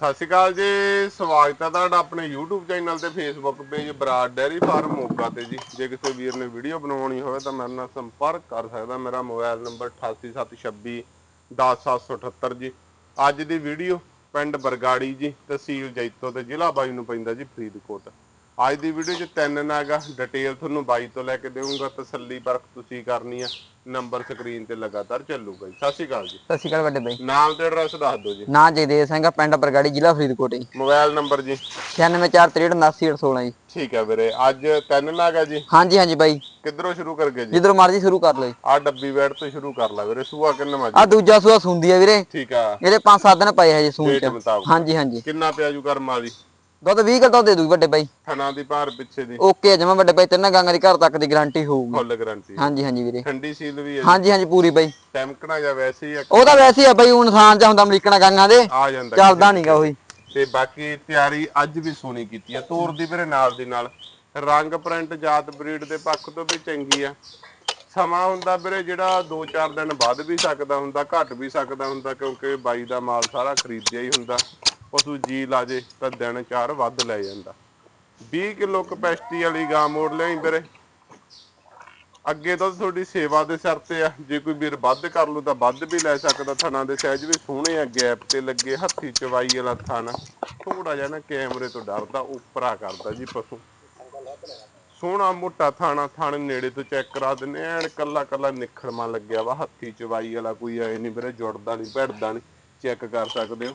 ਸਤਿ ਸ਼੍ਰੀ ਅਕਾਲ ਜੀ, ਸਵਾਗਤ ਹੈ ਤੁਹਾਡਾ ਆਪਣੇ YouTube ਚੈਨਲ ਤੇ Facebook page Brar dairy farm Moga ਤੇ ਜੀ। ਜੇ ਕਿਸੇ ਵੀਰ ਨੇ ਵੀਡੀਓ ਬਣਾਉਣੀ ਹੋਵੇ ਤਾਂ ਮੇਰੇ ਨਾਲ ਸੰਪਰਕ ਕਰ ਸਕਦਾ, ਮੇਰਾ ਮੋਬਾਈਲ ਨੰਬਰ 8876 10778 ਜੀ। ਅੱਜ ਦੀ ਵੀਡੀਓ ਪਿੰਡ ਬਰਗਾੜੀ ਜੀ, ਤਹਿਸੀਲ ਜੈਤੋ ਤੇ ਜ਼ਿਲ੍ਹਾ ਬਾਈ ਨੂੰ ਪੈਂਦਾ ਜੀ, ਫਰੀਦਕੋਟ। ਅੱਜ ਦੀ ਵੀਡੀਓ 'ਚ ਤਿੰਨ ਨਾਗਾ ਡਿਟੇਲ ਤੁਹਾਨੂੰ ਬਾਈ ਤੋਂ ਲੈ ਕੇ ਦੇਵਾਂਗਾ ਤਸੱਲੀ ਪਰਖ ਤੁਸੀਂ ਕਰਨੀ ਆ। ਨੰਬਰ ਸਕਰੀਨ ਤੇ ਲਗਾਤਾਰ ਚੱਲੂਗਾ ਜੀ। ਸਤਿ ਸ਼੍ਰੀ ਅਕਾਲ ਜੀ। ਸਤਿ ਸ਼੍ਰੀ ਅਕਾਲ ਵੱਡੇ ਬਾਈ। ਨਾਮ ਤੇ ਐਡਰੈਸ ਦੱਸ ਦਿਓ ਜੀ। ਨਾਂ ਜਗਦੇਵ ਸਿੰਘ ਆ, ਪਿੰਡ ਬਰਗਾੜੀ ਜ਼ਿਲ੍ਹਾ ਫਰੀਦਕੋਟ ਜੀ। ਮੋਬਾਈਲ ਨੰਬਰ ਜੀ। 9643879816 ਜੀ ਠੀਕ ਹੈ ਵੀਰੇ। ਅੱਜ ਤਿੰਨ ਨਾਗ ਜੀ? ਹਾਂਜੀ ਹਾਂਜੀ ਬਾਈ। ਕਿੱਧਰੋਂ ਸ਼ੁਰੂ ਕਰਗੇ ਜੀ? ਜਿੱਧਰੋਂ ਮਰਜ਼ੀ ਸ਼ੁਰੂ ਕਰ ਲਓ ਜੀ। ਆ ਡੱਬੀ ਬੈਠ ਤੋਂ ਸ਼ੁਰੂ ਕਰ ਲਾ ਵੀਰੇ। ਸੂਆ ਕਿੰਨਾ ਆ ਜੀ ਦੂਜਾ ਸੂਆ ਸੁੰਦੀ ਆ ਵੀਰੇ। ਠੀਕ ਆ। ਇਹਦੇ 5-7 ਦਿਨ ਪਏ ਹਜੇ ਸੂਣ ਚ। ਹਾਂਜੀ ਹਾਂਜੀ। ਕਿੰਨਾ ਪਿਆ ਜੂ ਕਰਮ ਵਾਲੀ ਦੁੱਧ 20 ਕਿਲੋ ਦੇ ਦੂਗੀ ਵੱਡੇ ਬਾਈ। ਥਣਾ ਦੀ ਭਾਰ ਪਿੱਛੇ ਦੀ। ਓਕੇ ਜਮਾ ਵੱਡੇ ਬਾਈ ਤਿੰਨਾਂ ਗਾਂਗਾਂ ਦੀ ਘਰ ਤੱਕ ਦੀ ਗਾਰੰਟੀ ਹੋਊਗੀ। ਫੁੱਲ ਗਾਰੰਟੀ ਹਾਂਜੀ ਹਾਂਜੀ ਵੀਰੇ। ਠੰਡੀ ਸੀਲ ਵੀ ਹੈ ਹਾਂਜੀ ਹਾਂਜੀ ਪੂਰੀ ਬਾਈ। ਟੈਮਕਣਾ ਜਾਂ ਵੈਸੇ ਹੀ ਆ। ਉਹ ਤਾਂ ਵੈਸੇ ਹੀ ਆ ਬਾਈ ਉਹ ਇਨਸਾਨ ਚ ਹੁੰਦਾ ਅਮਰੀਕਣਾ ਗਾਂਗਾਂ ਦੇ। ਆ ਜਾਂਦਾ। ਚੱਲਦਾ ਨਹੀਂਗਾ ਉਹੀ। ਤੇ ਬਾਕੀ ਤਿਆਰੀ ਅੱਜ ਵੀ ਸੋਹਣੀ ਕੀਤੀ ਆ। ਤੋਰ ਦੀ ਵੀਰੇ ਨਾਲ ਦੀ ਨਾਲ। ਰੰਗ ਪ੍ਰਿੰਟ ਜਾਤ ਬਰੀਡ ਦੇ ਪੱਖ ਤੋਂ ਵੀ ਚੰਗੀ ਆ। ਸਮਾਂ ਹੁੰਦਾ ਵੀਰੇ ਜਿਹੜਾ 2-4 ਦਿਨ ਵੱਧ ਵੀ ਸਕਦਾ ਹੁੰਦਾ ਘਟ ਵੀ ਸਕਦਾ ਹੁੰਦਾ ਕਿਉਂਕਿ ਬਾਈ ਦਾ ਮਾਲ ਸਾਰਾ ਖਰੀਦਿਆ ਹੀ ਹੁੰਦਾ। ਪਸ਼ੂ ਜੀ ਲਾਜੇ ਤਾਂ ਦਿਨ ਚਾਰ ਵੱਧ ਲੈ ਜਾਂਦਾ। 20 ਕਿਲੋ ਕਪੈਸਿਟੀ ਵਾਲੀ ਗਾਂ ਮੋੜ ਲਿਆਈ ਵੀਰੇ। ਅੱਗੇ ਤਾਂ ਤੁਹਾਡੀ ਸੇਵਾ ਦੇ ਸਿਰ ਤੇ ਆ। ਜੇ ਕੋਈ ਵੀਰ ਵੱਧ ਕਰ ਲੂ ਤਾਂ ਵੱਧ ਵੀ ਲੈ ਸਕਦਾ। ਥਣਾ ਦੇ ਸਾਈਜ਼ ਵੀ ਸੋਹਣੇ ਆ, ਗੈਪ ਤੇ ਲੱਗੇ, ਹੱਥੀ ਚਵਾਈ ਵਾਲਾ ਥਾਣਾ। ਥੋੜਾ ਜਿਹਾ ਨਾ ਕੈਮਰੇ ਤੋਂ ਡਰਦਾ, ਉਪਰਾ ਕਰਦਾ ਜੀ ਪਸ਼ੂ। ਸੋਹਣਾ ਮੋਟਾ ਥਾਣਾ, ਥਾਣੇ ਨੇੜੇ ਤੋਂ ਚੈੱਕ ਕਰਾ ਦਿੰਨੇ ਐਨ ਕੱਲਾ ਕੱਲਾ ਨਿਖੜਮਾ ਲੱਗਿਆ ਵਾ, ਹੱਥੀ ਚਵਾਈ ਵਾਲਾ ਕੋਈ ਐ ਨਹੀਂ ਵੀਰੇ, ਜੁੜਦਾ ਨਹੀਂ ਭਿੜਦਾ ਨਹੀਂ ਚੈੱਕ ਕਰ ਸਕਦੇ ਹੋ।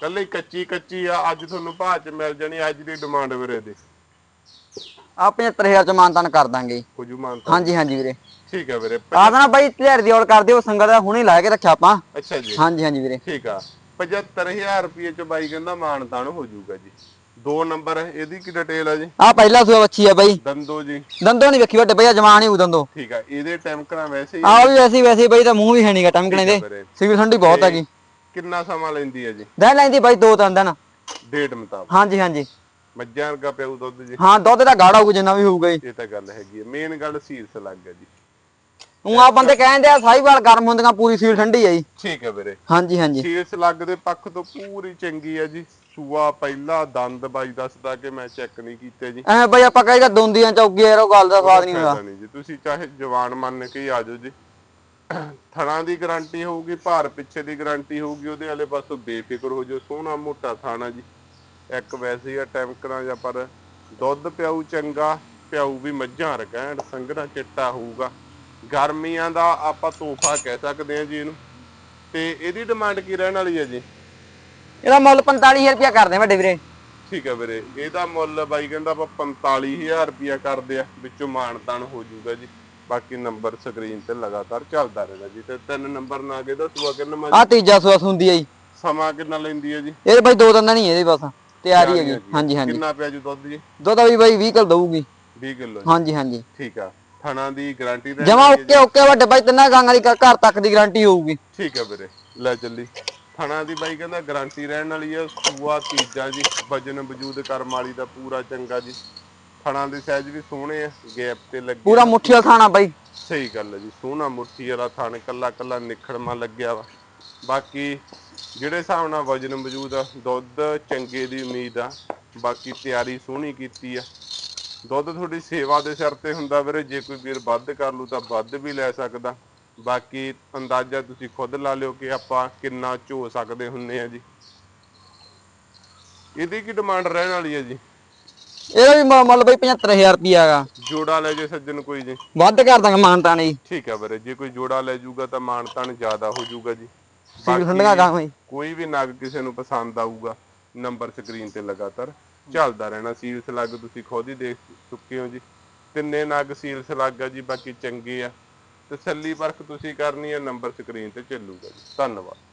ਕੱਲੀ ਕੱਚੀ ਕੱਚੀ ਆ ਅੱਜ ਤੁਹਾਨੂੰ ਭਾਅ ਚ ਮਿਲ ਜਾਣੀ ਅੱਜ ਦੀ ਡਿਮਾਂਡ ਵੀਰੇ ਦੀ ਆ 75000 ਚ ਮਾਨਤਾਨ ਕਰ ਦਾਂਗੇ। ਕੁਝ ਮੰਨਤਾ ਹਾਂਜੀ ਹਾਂਜੀ ਵੀਰੇ। ਠੀਕ ਹੈ ਵੀਰੇ। ਆ ਨਾ ਬਾਈ ਧਿਆਰ ਦੀ ਔਰ ਕਰ ਦਿਓ ਸੰਗਤ ਦਾ ਹੁਣੇ ਲਾ ਕੇ ਰੱਖਿਆ ਆਪਾਂ। ਅੱਛਾ ਜੀ। ਹਾਂਜੀ ਹਾਂਜੀ ਵੀਰੇ। ਠੀਕ ਆ। 75000 ਰੁਪਏ ਚ ਬਾਈ ਕਹਿੰਦਾ ਮਾਨਤਾਨ ਹੋ ਜਾਊਗਾ ਜੀ। ਦੋ ਨੰਬਰ ਇਹਦੀ ਕੀ ਡਿਟੇਲ ਆ ਜੀ? ਆ ਪਹਿਲਾ ਸੂਆ ਬੱਚੀ ਆ ਬਾਈ। ਦੰਦੋ ਜੀ। ਦੰਦੋਂ ਨਹੀਂ ਵੇਖੀ ਵੱਡੇ ਬਈਆ ਜਵਾਨ ਹੀ ਉਦੋਂ ਤੋਂ ਠੀਕ ਆ ਇਹਦੇ ਟੈਂਕਰਾਂ ਵੈਸੇ ਹੀ ਆ ਵੀ ਵੈਸੀ ਵੈਸੀ ਬਈ ਤਾਂ ਮੂੰਹ ਵੀ ਹੈ ਨਹੀਂਗਾ ਟਮਕਣੇ ਦੇ। ਵੀਰੇ। ਸਿਵਲ ਠੰਡੀ ਬਹੁਤ ਹੈਗੀ। ਕਿੰਨਾ ਸਮਾਂ ਲੈਂਦੀ ਹੈ ਜੀ? ਦਿਨ ਲੈਂਦੀ ਬਾਈ ਦੋ ਤਿੰਨ ਦਿਨ। ਡੇਟ ਮੁਤਾਬਕ। ਹਾਂਜੀ ਹਾਂਜੀ। ਮੱਝਾਂ ਵਰਗਾ ਪਿਆਉ ਦੁੱਧ ਜੀ। ਹਾਂ ਦੁੱਧ ਦਾ ਗਾੜਾ ਹੋਊਗਾ ਜਿੰਨਾ ਵੀ ਹੋਊਗਾ ਜੀ। ਇਹ ਤਾਂ ਗੱਲ ਹੈਗੀ ਹੈ। ਮੇਨ ਗੱਲ ਸੀਰਸ ਲੱਗ ਗਿਆ ਜੀ। ਉਹ ਆ ਬੰਦੇ ਕਹਿੰਦੇ ਆ ਸਾਈਵਾਲ ਗਰਮ ਹੁੰਦੀਆਂ ਪੂਰੀ ਸੀਲ ਠੰਡੀ ਆ ਜੀ। ਠੀਕ ਹੈ ਵੀਰੇ। ਹਾਂਜੀ ਹਾਂਜੀ। ਸੀਰਸ ਲੱਗ ਦੇ ਪੱਖ ਤੋਂ ਪੂਰੀ ਚੰਗੀ ਹੈ ਜੀ। ਸੂਆ ਪਹਿਲਾ ਦੰਦ ਬਾਈ ਦੱਸਦਾ ਕਿ ਮੈਂ ਚੈੱਕ ਨਹੀਂ ਕੀਤੇ ਜੀ। ਐਵੇਂ ਬਈ ਆਪਾਂ ਕਹੀਦਾ ਦੋਂਦੀਆਂ ਚੌਗੀ ਯਾਰ ਉਹ ਗੱਲ ਦਾ ਸਵਾਦ ਨਹੀਂ ਹੁੰਦਾ। ਜੀ। ਤੁਸੀਂ ਚਾਹੇ ਜਵਾਨ ਮੰਨ ਕੇ ਹੀ ਆ ਜਾਓ ਜੀ। ਥਣਾ ਦੀ ਗਾਰੰਟੀ ਹੋਊਗੀ ਭਾਰ ਪਿੱਛੇ ਦੀ ਗਾਰੰਟੀ ਹੋਊਗੀ ਉਹਦੇ ਵਾਲੇ ਪਾਸੋਂ ਬੇਫਿਕਰ ਹੋ ਜਾਓ ਸੋਹਣਾ ਮੋਟਾ ਥਾਣਾ ਜੀ। ਇੱਕ ਵੈਸੇ ਹੀ ਆ ਟੈਂਕਰਾਂ ਜਾਂ ਪਰ ਦੁੱਧ ਪਿਆਊ ਚੰਗਾ ਪਿਆਊ ਵੀ ਮੱਝਾਂ ਰਗੈਂਡ ਸੰਘਣਾ ਚਿੱਟਾ ਹੋਊਗਾ। ਗਰਮੀਆਂ ਦਾ ਆਪਾਂ ਤੋਹਫਾ ਕਹਿ ਸਕਦੇ ਹਾਂ ਜੀ ਇਹਨੂੰ। ਤੇ ਇਹਦੀ ਡਿਮਾਂਡ ਕੀ ਰਹਿਣ ਵਾਲੀ ਹੈ ਜੀ? ਇਹਦਾ ਮੁੱਲ 45000 ਰੁਪਇਆ ਕਰਦੇ ਆ ਵੱਡੇ ਵੀਰੇ। ਠੀਕ ਹੈ ਵੀਰੇ ਇਹਦਾ ਮੁੱਲ ਬਾਈ ਕਹਿੰਦਾ ਆਪਾਂ 45000 ਰੁਪਿਆ ਕਰਦੇ ਆ ਵਿੱਚੋਂ ਮਾਨਤਾਨ ਹੋ ਜਾਊਗਾ ਜੀ। ਬਾਕੀ ਨੰਬਰ ਸਕਰੀਨ ਤੇ ਲਗਾਤਾਰ ਚੱਲਦਾ ਰਹਿੰਦਾ ਜੀ ਤੇ ਤਿੰਨ ਨੰਬਰ ਨਾ ਕੇ ਦੱਸੂਗਾ ਕਿੰਨਾ ਮਾ ਆ ਤੀਜਾ ਸੂਆ ਸੁੰਦੀ ਆ ਜੀ। ਸਮਾਂ ਕਿੰਨਾ ਲੈਂਦੀ ਹੈ ਜੀ? ਇਹਦੇ ਬਾਈ ਦੋ ਦਿਨ ਨਹੀਂ ਇਹਦੇ ਬਸ ਤਿਆਰੀ ਹੈਗੀ। ਹਾਂਜੀ ਹਾਂਜੀ। ਕਿੰਨਾ ਪਿਆ ਜੀ ਦੁੱਧ ਜੀ? ਦੁੱਧ ਵੀ ਬਾਈ 20 ਕਿਲੋ ਦਊਗੀ। 20 ਕਿਲੋ ਹਾਂਜੀ ਹਾਂਜੀ। ਠੀਕ ਆ। ਥਣਾ ਦੀ ਗਾਰੰਟੀ ਦੇ ਜਮਾ ਓਕੇ ਓਕੇ ਵੱਡੇ ਬਾਈ ਤਿੰਨਾਂ ਗਾਂਗਾਂ ਦੀ ਘ- ਘਰ ਤੱਕ ਦੀ ਗਾਰੰਟੀ ਹੋਊਗੀ। ਠੀਕ ਹੈ ਵੀਰੇ ਲੈ ਚੱਲੀ। ਥਣਾ ਦੀ ਬਾਈ ਕਹਿੰਦਾ ਗਾਰੰਟੀ ਰਹਿਣ ਵਾਲੀ ਹੈ ਸੂਆ ਤੀਜਾ ਜੀ ਵਜਨ ਵਜੂਦ ਕਰਮ ਵਾਲੀ ਦਾ ਪੂਰਾ ਚੰਗਾ ਜੀ। ਥਣਾ ਦੇ ਸਾਈਜ਼ ਵੀ ਸੋਹਣੇ ਆ ਗੈਪ ਤੇ ਲੱਗੇ ਪੂਰਾ ਮੁੱਠੀ ਵਾਲਾ ਖਾਣਾ ਬਾਈ। ਸਹੀ ਗੱਲ ਹੈ ਜੀ ਸੋਹਣਾ ਮੁੱਠੀ ਵਾਲਾ ਥਣ ਕੱਲਾ ਕੱਲਾ ਨਿਖੜਮਾ ਲੱਗਿਆ ਵਾ। ਬਾਕੀ ਜਿਹੜੇ ਹਿਸਾਬ ਨਾਲ ਵਜਨ ਮੌਜੂਦ ਆ ਦੁੱਧ ਚੰਗੇ ਦੀ ਉਮੀਦ ਆ ਬਾਕੀ ਤਿਆਰੀ ਸੋਹਣੀ ਕੀਤੀ ਆ। ਦੁੱਧ ਤੁਹਾਡੀ ਸੇਵਾ ਦੇ ਸਿਰ ਤੇ ਹੁੰਦਾ ਵੀਰੇ ਜੇ ਕੋਈ ਵੀਰ ਵੱਧ ਕਰ ਲੂ ਤਾਂ ਵੱਧ ਵੀ ਲੈ ਸਕਦਾ। ਬਾਕੀ ਅੰਦਾਜ਼ਾ ਤੁਸੀਂ ਖੁਦ ਲਾ ਲਿਓ ਕਿ ਆਪਾਂ ਕਿੰਨਾ ਝੋ ਸਕਦੇ ਹੁੰਨੇ ਆ ਜੀ। ਇਹਦੀ ਕੀ ਡਿਮਾਂਡ ਰਹਿਣ ਵਾਲੀ ਹੈ ਜੀ? ਇਹਦਾ ਵੀ ਮੁ- ਮੁੱਲ ਬਾਈ 75000 ਰੁਪਇਆ ਹੈਗਾ। ਜੋੜਾ ਲੈ ਜੇ ਸੱਜਣ ਕੋਈ ਜੀ ਵੱਧ ਕਰ ਦਾਂਗੇ ਮਾਨਤਾ ਨਹੀਂ। ਠੀਕ ਹੈ ਵੀਰੇ ਜੇ ਕੋਈ ਜੋੜਾ ਲੈ ਜਾਊਗਾ ਤਾਂ ਮਾਣ ਤਾਣ ਜ਼ਿਆਦਾ ਹੋ ਜਾਊਗਾ ਜੀ। ਸੀਲ ਠੰਡੀਆਂ ਗਾਂਗਾਂ ਜੀ ਕੋਈ ਵੀ ਨਗ ਕਿਸੇ ਨੂੰ ਪਸੰਦ ਆਊਗਾ ਨੰਬਰ ਸਕਰੀਨ ਤੇ ਲਗਾਤਾਰ ਚੱਲਦਾ ਰਹਿਣਾ। ਸੀਲਸ ਲੱਗ ਤੁਸੀਂ ਖੁਦ ਹੀ ਦੇਖ ਚੁੱਕੇ ਹੋ ਜੀ। ਤਿੰਨੇ ਨਗ ਸੀਲਸ ਲੱਗ ਆ ਜੀ ਬਾਕੀ ਚੰਗੇ ਆ। ਤਸੱਲੀ ਪਰਖ ਤੁਸੀਂ ਕਰਨੀ ਹੈ ਨੰਬਰ ਸਕਰੀਨ ਤੇ ਚੱਲੂਗਾ ਜੀ। ਧੰਨਵਾਦ।